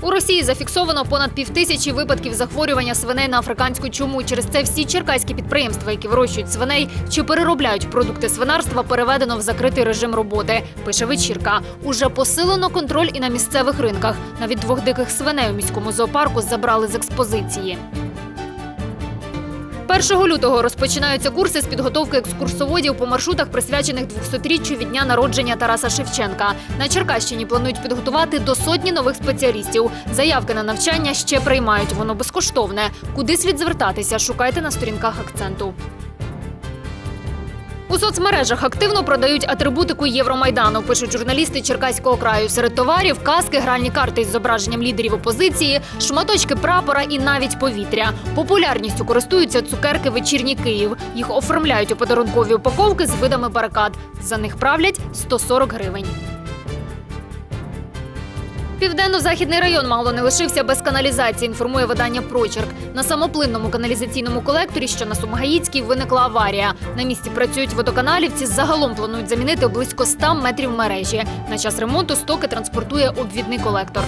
У Росії зафіксовано понад півтисячі випадків захворювання свиней на африканську чуму. Через це всі черкаські підприємства, які вирощують свиней чи переробляють продукти свинарства, переведено в закритий режим роботи. Пише вечірка. Уже посилено контроль і на місцевих ринках. Навіть двох диких свиней у міському зоопарку забрали з експозиції. 1 лютого розпочинаються курси з підготовки екскурсоводів по маршрутах, присвячених 200-річчю від дня народження Тараса Шевченка. На Черкащині планують підготувати до сотні нових спеціалістів. Заявки на навчання ще приймають. Воно безкоштовне. Куди слід звертатися? Шукайте на сторінках акценту. У соцмережах активно продають атрибутику Євромайдану, пишуть журналісти Черкаського краю. Серед товарів каски, гральні карти із зображенням лідерів опозиції, шматочки прапора і навіть повітря. Популярністю користуються цукерки вечірні Київ. Їх оформляють у подарункові упаковки з видами барикад. За них правлять 140 гривень. Південно-західний район мало не лишився без каналізації, інформує видання Прочерк. На самоплинному каналізаційному колекторі, що на Сумгаїцькій, виникла аварія. На місці працюють водоканалівці. Загалом планують замінити близько 100 метрів мережі. На час ремонту стоки транспортує обвідний колектор.